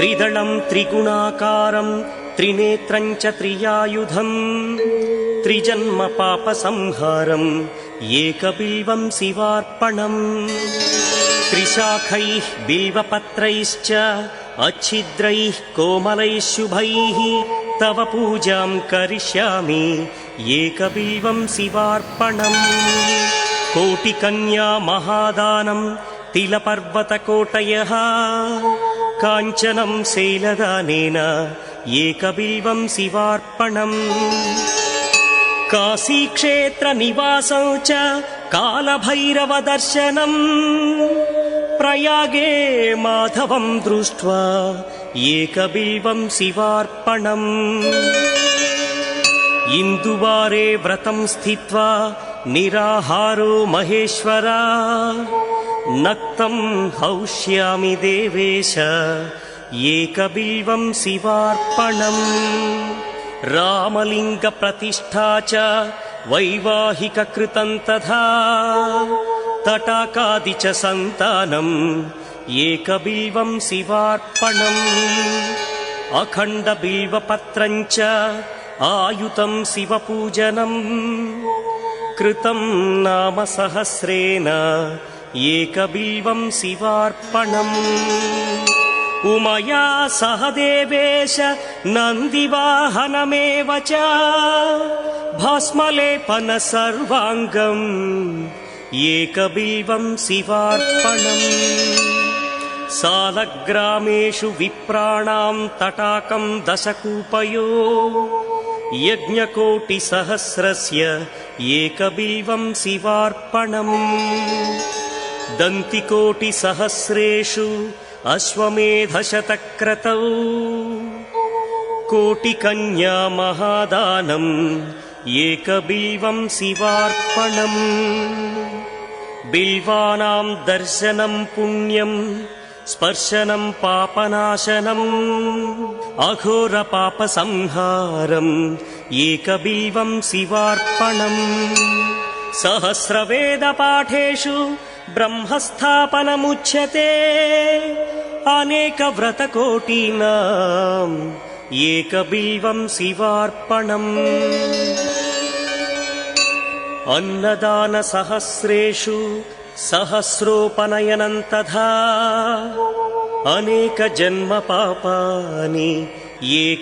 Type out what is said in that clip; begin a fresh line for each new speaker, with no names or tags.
त्रिदळम् त्रिगुणाकारम् त्रिनेत्रम् च त्रियायुधम् त्रिजन्म पापसंहारम् एकबिल्वम् शिवार्पणम्। त्रिशाखैः बिल्वपत्रैश्च अच्छिद्रैः कोमलैः शुभैः तव पूजाम् करिष्यामि शिवार्पणम्। कोटिकन्या महादानम् तिलपर्वतकोटयः काञ्चनम् शैलदानेन एकबिल्वम् शिवार्पणम् काशीक्षेत्रनिवासौ च कालभैरवदर्शनम् प्रयागे माधवम् दृष्ट्वा एकबिल्वम् शिवार्पणम् इन्दुवारे व्रतम् स्थित्वा निराहारो महेश्वरा नक्तम् हौष्यामि देवेश एकबिल्वम् शिवार्पणम् रामलिङ्गप्रतिष्ठा च वैवाहिककृतम् तथा। तटाकादि च सन्तानम् एकबिल्वम् शिवार्पणम्। अखण्डबिल्वपत्रम् च आयुतम् शिवपूजनम्। कृतम् नाम सहस्रेण एकबिल्वम् शिवार्पणम् उमया सह देवेश नन्दिवाहनमेव च भस्मलेपन सर्वाङ्गम् एकबिल्वम् शिवार्पणम् सालग्रामेषु विप्राणाम् तटाकम् दशकूपयो यज्ञकोटिसहस्रस्य एकबिल्वम् शिवार्पणम् दन्तिकोटिसहस्रेषु अश्वमेधशतक्रतौ। कोटिकन्या महादानम् एकबिल्वम् शिवार्पणम्। बिल्वानाम् दर्शनम् पुण्यम् स्पर्शनम् पापनाशनम्। अघोरपापसंहारम् एकबिल्वम् शिवार्पणम्। सहस्रवेदपाठेषु ब्रह्मस्थापनमुच्यते। अनेकव्रतकोटीनाम् एकबिल्वम् शिवार्पणम्। अन्नदानसहस्रेषु सहस्रोपनयनम् तथा अनेकजन्मपापानि एक